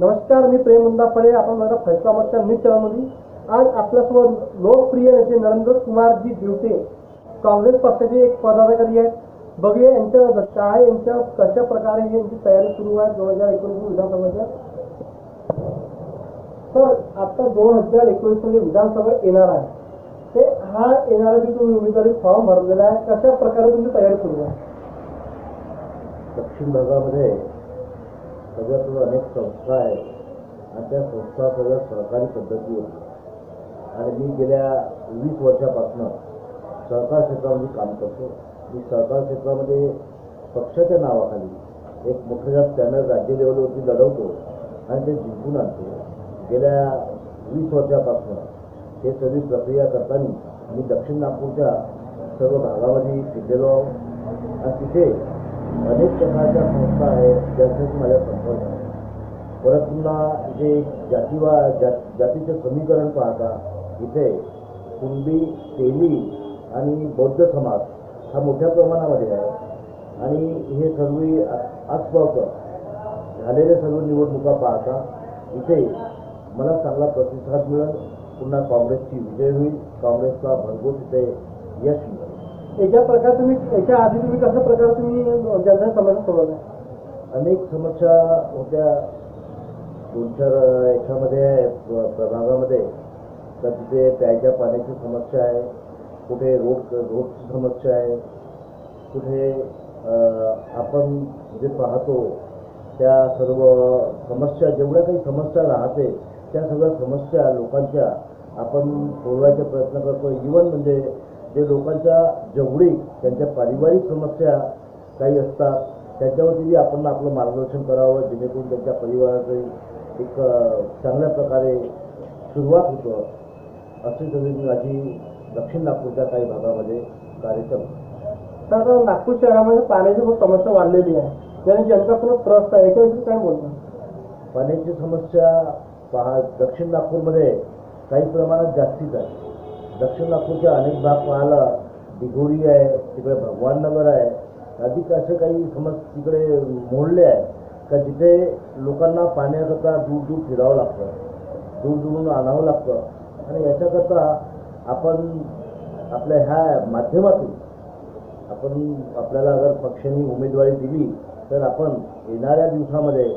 नमस्कार मी प्रेम मुंदाफळे. आपण माझा फैसलामतच्या न्यूज चॅनलमध्ये आज आपल्यासोबत लोकप्रिय नेते नरेंद्र कुमारजी दिवटे काँग्रेस पक्षाचे एक पदाधिकारी आहेत. बघूया यांच्या काय यांच्या कशा प्रकारे यांची तयारी सुरू आहे दोन हजार एकोणीस विधानसभेच्या. तर आता दोन हजार एकोणीसमध्ये विधानसभा येणार आहे. ते हा येणारा जी तुम्ही उमेदवारी फॉर्म भरलेला आहे कशा प्रकारे तुमची तयारी सुरू आहे? दक्षिण भागामध्ये सगळ्यातून अनेक संस्था आहेत आणि त्या संस्था सगळ्या सहकारी पद्धतीवर आणि मी गेल्या वीस वर्षापासून सहकार क्षेत्रामध्ये काम करतो. मी सहकार क्षेत्रामध्ये पक्षाच्या नावाखाली एक मोठ्या पॅनल राज्य लेवलवरती लढवतो आणि ते जिंकून आणतो. गेल्या वीस वर्षापासून हे सगळी प्रक्रिया करताना मी दक्षिण नागपूरच्या सर्व भागामध्ये फिरलेलो आहोत आणि तिथे अनेक प्रकारच्या संस्था आहेत ज्यासाठी माझ्या संपर्क आहे परत पुन्हा इथे जातीवा जा जातीचे समीकरण पाहता इथे कुणबी तेली आणि बौद्ध समाज हा मोठ्या प्रमाणामध्ये आहे. आणि हे सर्व आसपास झालेल्या सर्व निवडणुका पाहता इथे मला चांगला प्रतिसाद मिळेल. पुन्हा काँग्रेसची विजय होईल. काँग्रेसला भरघोस इथे यश मिळेल. याच्या प्रकार तुम्ही याच्या आधी तुम्ही कशा प्रकार तुम्ही जनता समस्या सोडवल्या? अनेक समस्या होत्या. दोन चार याच्यामध्ये प्रभागामध्ये. तर तिथे प्यायच्या पाण्याची समस्या आहे. कुठे रोड रोडची समस्या आहे. कुठे आपण जे पाहतो त्या सर्व समस्या जेवढ्या काही समस्या राहते त्या सगळ्या समस्या लोकांच्या आपण सोडवायचा प्रयत्न करतो इवन म्हणजे जे लोकांच्या जेवढी त्यांच्या पारिवारिक समस्या काही असतात त्याच्यावरती आपण आपलं मार्गदर्शन करावं जेणेकरून त्यांच्या परिवाराचं एक चांगल्या प्रकारे सुरुवात होतं. अशी सगळी माझी दक्षिण नागपूरच्या काही भागामध्ये कार्य करतो. तर नागपूर शहरामध्ये पाण्याची खूप समस्या वाढलेली आहे. ज्याने जनता पूर्ण त्रस्त आहे. याच्याविषयी काय बोलणार? पाण्याची समस्या पहा दक्षिण नागपूरमध्ये काही प्रमाणात जास्तीच आहे. दक्षिण नागपूरच्या अनेक भाग पाहिला दिघोरी आहे तिकडे भगवाननगर आहे. अधिक असे काही समज तिकडे मोडले आहे का जिथे लोकांना पाण्याकरता दूर दूर फिरावं लागतं दूर दुरून आणावं लागतं. आणि याच्याकरता आपण आपल्या ह्या माध्यमातून आपण आपल्याला जर पक्षांनी उमेदवारी दिली तर आपण येणाऱ्या दिवसामध्ये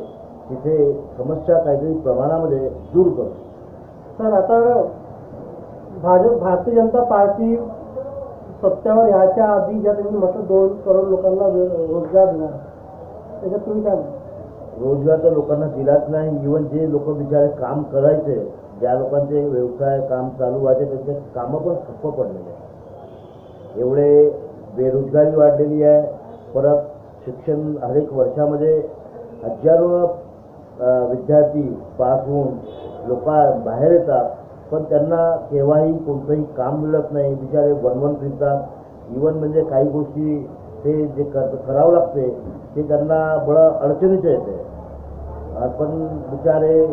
तिथे समस्या काहीतरी प्रमाणामध्ये दूर करू. तर आता भाजप भारतीय जनता पार्टी सत्तेवर याच्या आधी ज्या त्यांनी म्हटलं दोन करोड लोकांना रोजगार देणार. त्याच्यात तुम्ही काय रोजगार तर लोकांना दिलाच नाही. इवन जे लोक बिचारे काम करायचे ज्या लोकांचे व्यवसाय काम चालू व्हायचे त्यांचे कामं पण ठप्प पडलेले आहे एवढे बेरोजगारी वाढलेली आहे. परत शिक्षण हरेक वर्षामध्ये हजारो विद्यार्थी पास होऊन लोक बाहेर येतात. पण त्यांना केव्हाही कोणतंही काम मिळत नाही. बिचारे वनवन फिरतात. इवन म्हणजे काही गोष्टी ते जे कर करावं लागते ते त्यांना बळं अडचणीचं येते. पण बिचारे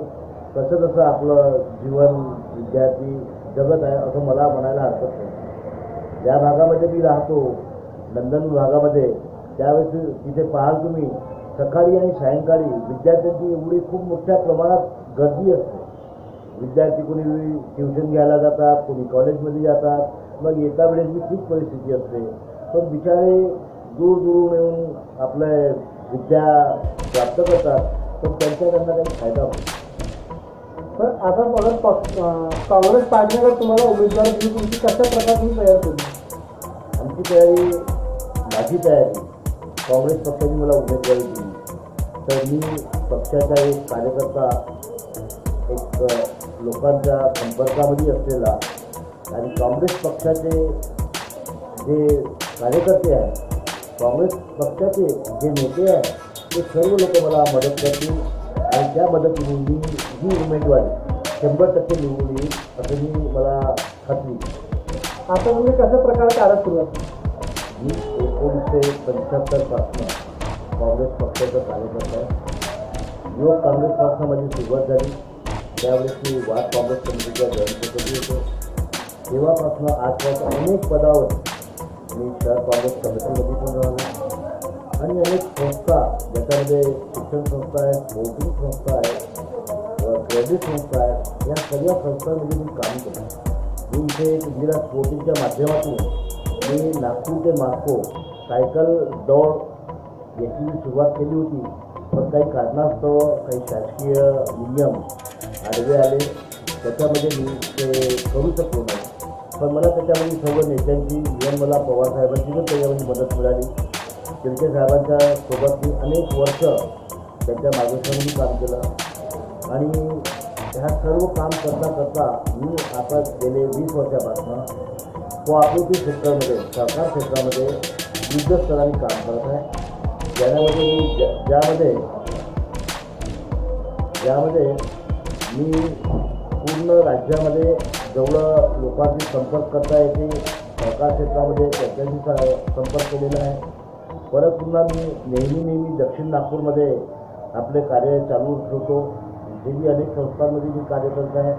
कसं कसं आपलं जीवन विद्यार्थी जगत आहे असं मला म्हणायला हरकत नाही. ज्या भागामध्ये मी राहतो नंदन भागामध्ये त्यावेळेस तिथे पाहाल तुम्ही सकाळी आणि सायंकाळी विद्यार्थ्यांची एवढी खूप मोठ्या प्रमाणात गर्दी असते. विद्यार्थी कोणी ट्युशन घ्यायला जातात कोणी कॉलेजमध्ये जातात मग येता वेळेस बी तीच परिस्थिती असते. पण बिचारे दूर दूरून येऊन आपल्या विद्या प्राप्त करतात पण त्यांचा त्यांना काही फायदा होतो. तर आता अं, काँग्रेस पार्टीने जर तुम्हाला उमेदवारी दिली तुमची कशा प्रकारे तुम्ही तयार केली? आमची तयारी माझी तयारी काँग्रेस पक्षाने मला उमेदवारी दिली. तर मी पक्षाचा एक कार्यकर्ता एक लोकांच्या संपर्कामध्ये असलेला आणि काँग्रेस पक्षाचे जे कार्यकर्ते आहेत काँग्रेस पक्षाचे जे नेते आहेत ते सर्व लोक मला मदत करतील आणि त्या मदतीने मी ही उमेदवारी शंभर टक्के निवडून येईल असं मी मला खात्री. आता तुम्ही कशा प्रकारे कार्य सुरू आहे मी एकोणीसशे पंच्याहत्तरपासून काँग्रेस पक्षाचा कार्यकर्ता आहे. युवक काँग्रेसपासून माझी सुरुवात झाली. त्यावेळेस मी वाद काँग्रेस कमिटीच्या जॉईंट सेक्रेटरी होतो. तेव्हापासून आजपासून अनेक पदावर मी शहर काँग्रेस कमिटीमध्ये पण राहिलो आणि अनेक संस्था ज्याच्यामध्ये शिक्षण संस्था आहेत बौद्धिक संस्था आहेत क्रेडिट संस्था आहेत या सगळ्या संस्थांमध्ये मी काम केलं मी इथे एक इंदिरा स्पोर्टिंगच्या माध्यमातून मी नागपूर ते मास्को सायकल दौड याची मी सुरुवात केली होती. पण काही कारणास्तव काही शासकीय नियम आडवे आले. त्याच्यामध्ये मी ते करू शकलो नाही. पण मला त्याच्यामध्ये सर्व नेत्यांची इव्हन मला पवारसाहेबांची पण त्याच्यामध्ये मदत मिळाली. शिर्के साहेबांच्या सोबत मी अनेक वर्ष त्यांच्या मार्गदर्शनाने काम केलं. आणि ह्या सर्व काम करता करता मी आता गेले वीस वर्षापासून कोऑपरेटिव्ह सेक्टरमध्ये सहकार क्षेत्रामध्ये युद्ध स्तराने काम करत आहे. ज्यामध्ये मी ज्या- ज्यामध्ये ज्यामध्ये मी पूर्ण राज्यामध्ये जेवढं लोकांशी संपर्क करता येते. सहकार क्षेत्रामध्ये त्यांच्याशी संपर्क केलेला आहे. परत पुन्हा मी नेहमी नेहमी दक्षिण नागपूरमध्ये आपले कार्य चालू ठेवतो. जे मी अनेक संस्थांमध्ये मी कार्य करत आहे.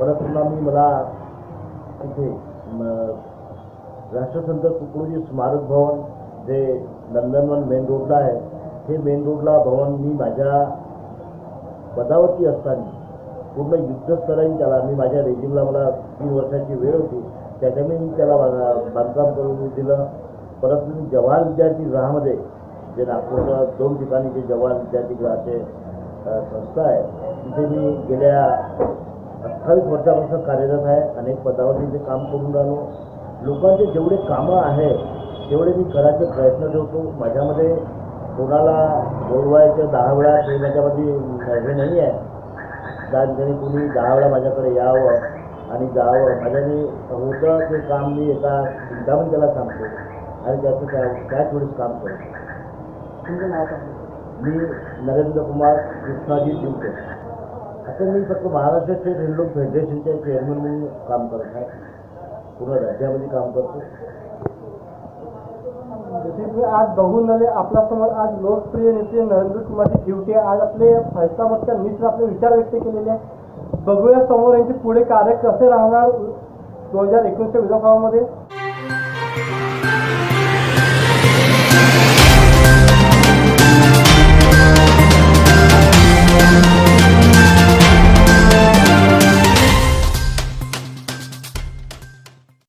परत पुन्हा मी मला इथे राष्ट्रसंत तुकडोजी स्मारक भवन जे नंदनवन मेन रोडला आहे हे मेन रोडला भवन मी माझ्या पदावरती असताना पूर्ण युद्धस्तराने त्याला मी माझ्या रेजिमला मला तीन वर्षाची वेळ होती. त्याच्यामुळे मी त्याला बा- बांधकाम करून दिलं. परत मी जवाहर विद्यार्थी गृहामध्ये जे नागपूरच्या दोन ठिकाणी जे जवाहर विद्यार्थी गृहाचे संस्था आहे तिथे मी गेल्या अठ्ठावीस वर्षापासून कार्यरत आहे. अनेक पदावर तिथे काम करून राहिलो. लोकांचे जेवढे कामं आहे तेवढे मी करायचे प्रयत्न ठेवतो. माझ्यामध्ये कोणाला बोलवायचं दहा वेळा ते माझ्यामध्ये हे नाही आहे. ठिकाणी कुणी दहा वेळा माझ्याकडे यावं आणि जावं माझ्याने होतं ते काम मी एका मिनिटामध्ये त्याला सांगतो. आणि त्याचं त्या त्याच वेळेस काम करतो तुमचं नाव सांगा. मी नरेंद्र कुमार कृष्णाजी दिवटे आता मी फक्त महाराष्ट्र स्टेट हँडलूम फेडरेशनच्या चेअरमन म्हणून काम करत आहे. पूर्ण राज्यामध्ये काम करतो. अस्तित्व आज बघून झाले आपल्यासमोर आज लोकप्रिय नेते नरेंद्र कुमारजी दिवटे आज आपले फैसलामधच्या मित्र आपले विचार व्यक्त केलेले आहे बघूया समोर यांचे पुढे कार्य कसे राहणार दोन हजार एकोणीसच्या विधानसभामध्ये.